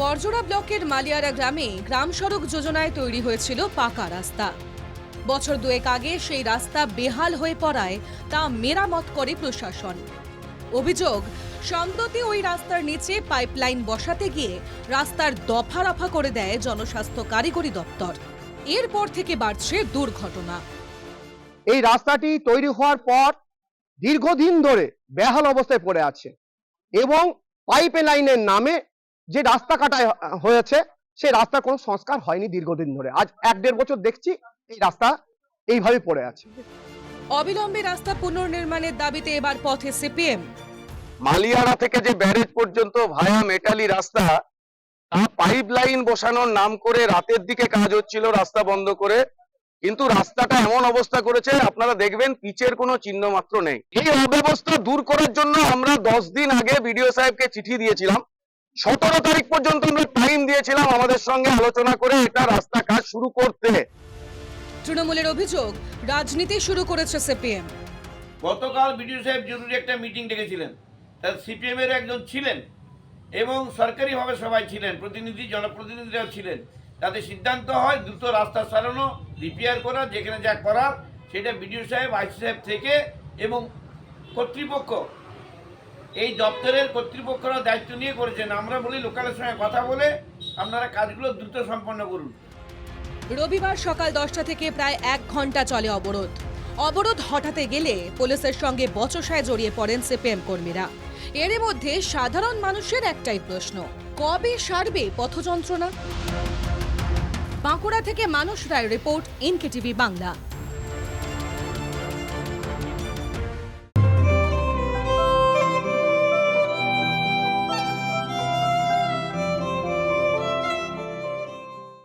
বরজোড়া ব্লকের মালিয়ারা গ্রামে গ্রাম সড়ক যোজনায় তৈরি হয়েছিল পাকা রাস্তা। বছর দুয়েক আগে সেই রাস্তা বেহাল হয়ে পড়ায় তা মেরামত করে প্রশাসন। অভিযোগ সম্প্রতি ওই রাস্তার নিচে পাইপলাইন বসাতে গিয়ে রাস্তার দফা রফা করে দেয় জনস্বাস্থ্য কারিগরি দপ্তর। এরপর থেকে বাড়ছে দুর্ঘটনা। এই রাস্তাটি তৈরি হওয়ার পর দীর্ঘদিন ধরে বেহাল অবস্থায় পড়ে আছে এবং পাইপ লাইনের নামে যে রাস্তা কাটা হয়েছে সেই রাস্তার কোনো সংস্কার হয়নি দীর্ঘদিন ধরে। আজ এক দেড় বছর দেখছি এই রাস্তা এইভাবে পড়ে আছে। অবিলম্বে রাস্তা পুনর্নির্মাণের দাবিতে এবার পথে সিপিএম। মালিয়ারা থেকে যে ব্যারেজ পর্যন্ত ভায়া মেটালি রাস্তা তা পাইপ লাইন বসানোর নাম করে রাতের দিকে কাজ হচ্ছিল রাস্তা বন্ধ করে। কিন্তু রাস্তাটা এমন অবস্থা করেছে আপনারা দেখবেন পিচের কোনো চিহ্ন মাত্র নেই। এই অব্যবস্থা দূর করার জন্য আমরা দশ দিন আগে বিডিও সাহেবকে চিঠি দিয়েছিলাম। সতেরো তারিখ পর্যন্ত আমরা টাইম দিয়েছিলাম আমাদের সঙ্গে আলোচনা করে এটা রাস্তা কাজ শুরু করতে। তৃণমূলের অভিযোগ রাজনীতি শুরু করেছে সিপিএম। গতকাল বিডিও সাহেব জরুরি একটা মিটিং ডেকেছিলেন। তার সিপিএম এর একজন ছিলেন এবং সরকারিভাবে সবাই ছিলেন প্রতিনিধি জনপ্রতিনিধিরাও ছিলেন। তাতে সিদ্ধান্ত হয় দ্রুত রাস্তা সারানো রিপেয়ার করা যেখানে যা করার সেটা বিডিও সাহেব আইসি সাহেব থেকে এবং কর্তৃপক্ষ এই দপ্তরের কর্তৃপক্ষরা দায়িত্ব নিয়ে করেছেন। আমরা বলি, লোকালের সঙ্গে কথা বলে আপনারা কাজগুলো দ্রুত সম্পন্ন করুন। রবিবার সকাল দশটা থেকে প্রায় এক ঘণ্টা চলে অবরোধ। অবরোধ হঠাতে গেলে পুলিশের সঙ্গে বচসায় জড়িয়ে পড়েন সিপিএম কর্মীরা। এর মধ্যে সাধারণ মানুষের একটাই প্রশ্ন, কবে সারবে পথযন্ত্রণা? বাঁকুড়া থেকে মানুষ রায় রিপোর্ট ইনকেটিভি বাংলা।